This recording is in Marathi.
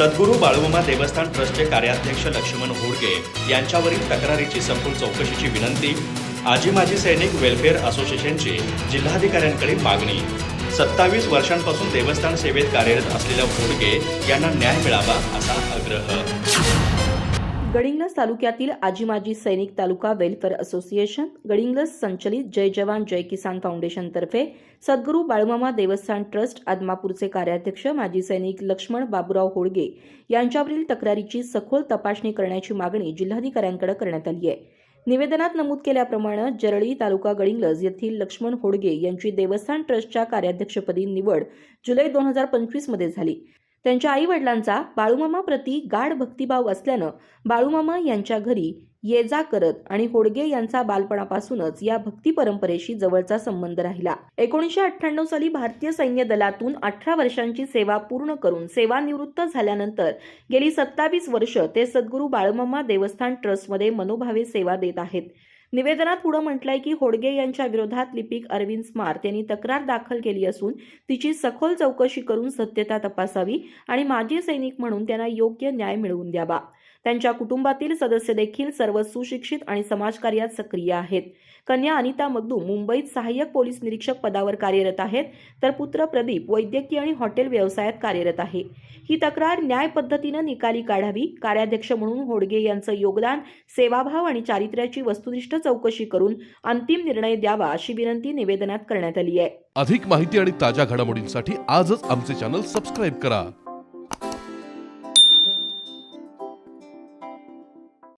सद्गुरू बाळुमा देवस्थान ट्रस्टचे कार्याध्यक्ष लक्ष्मण होडगे यांच्यावरील तक्रारीची सखोल चौकशीची विनंती आजी माजी सैनिक वेलफेअर असोसिएशनची जिल्हाधिकाऱ्यांकडे मागणी. सत्तावीस वर्षांपासून देवस्थान सेवेत कार्यरत असलेल्या होडगे यांना न्याय मिळावा असा आग्रह. गडिंग्लज तालुक्यातील आजी माजी सैनिक तालुका वेलफेअर असोसिएशन गडिंग्लज संचलित जय जवान जय किसान फाउंडेशनतर्फे सद्गुरू बाळूमामा देवस्थान ट्रस्ट आदमापूरचे कार्याध्यक्ष माजी सैनिक लक्ष्मण बाबूराव होडगे यांच्यावरील तक्रारीची सखोल तपासणी करण्याची मागणी जिल्हाधिकाऱ्यांकडे करण्यात आली आहे. निवेदनात नमूद केल्याप्रमाणे जरळी तालुका गडिंग्लज येथील लक्ष्मण होडगे यांची देवस्थान ट्रस्टच्या कार्याध्यक्षपदी निवड जुलै दोन हजार पंचवीसमध्ये झाली. त्यांच्या आई वडिलांचा बाळूमामा प्रती गाढ भक्तिभाव असल्यानं बाळूमामा यांच्या घरी ये जा करत आणि होडगे यांचा बालपणापासूनच या भक्ती परंपरेशी जवळचा संबंध राहिला. एकोणीसशे अठ्ठ्याण्णव साली भारतीय सैन्य दलातून अठरा वर्षांची सेवा पूर्ण करून सेवानिवृत्त झाल्यानंतर गेली सत्तावीस वर्ष ते सद्गुरू बाळूमामा देवस्थान ट्रस्टमध्ये मनोभावे सेवा देत आहेत. निवेदनात पुढं म्हटलंय की होडगे यांच्या विरोधात लिपिक अरविंद स्मार्त यांनी तक्रार दाखल केली असून तिची सखोल चौकशी करून सत्यता तपासावी आणि माजी सैनिक म्हणून त्यांना योग्य न्याय मिळवून द्यावा. त्यांच्या कुटुंबातील सदस्य देखील सर्व सुशिक्षित आणि समाजकार्यात सक्रिय आहेत. कन्या अनिता मगदूम मुंबईत सहाय्यक पोलीस निरीक्षक पदावर कार्यरत आहेत तर पुत्र प्रदीप वैद्यकीय आणि हॉटेल व्यवसायात कार्यरत आहे. ही तक्रार न्याय पद्धतीनं निकाली काढावी कार्याध्यक्ष म्हणून होडगे यांचं योगदान सेवाभाव आणि चारित्र्याची वस्तुनिष्ठ चौकशी करून अंतिम निर्णय द्यावा अशी विनंती निवेदनात करण्यात आली आहे. अधिक माहिती आणि ताज्या घडामोडींसाठी आजच आमचे चॅनल सबस्क्राईब करा.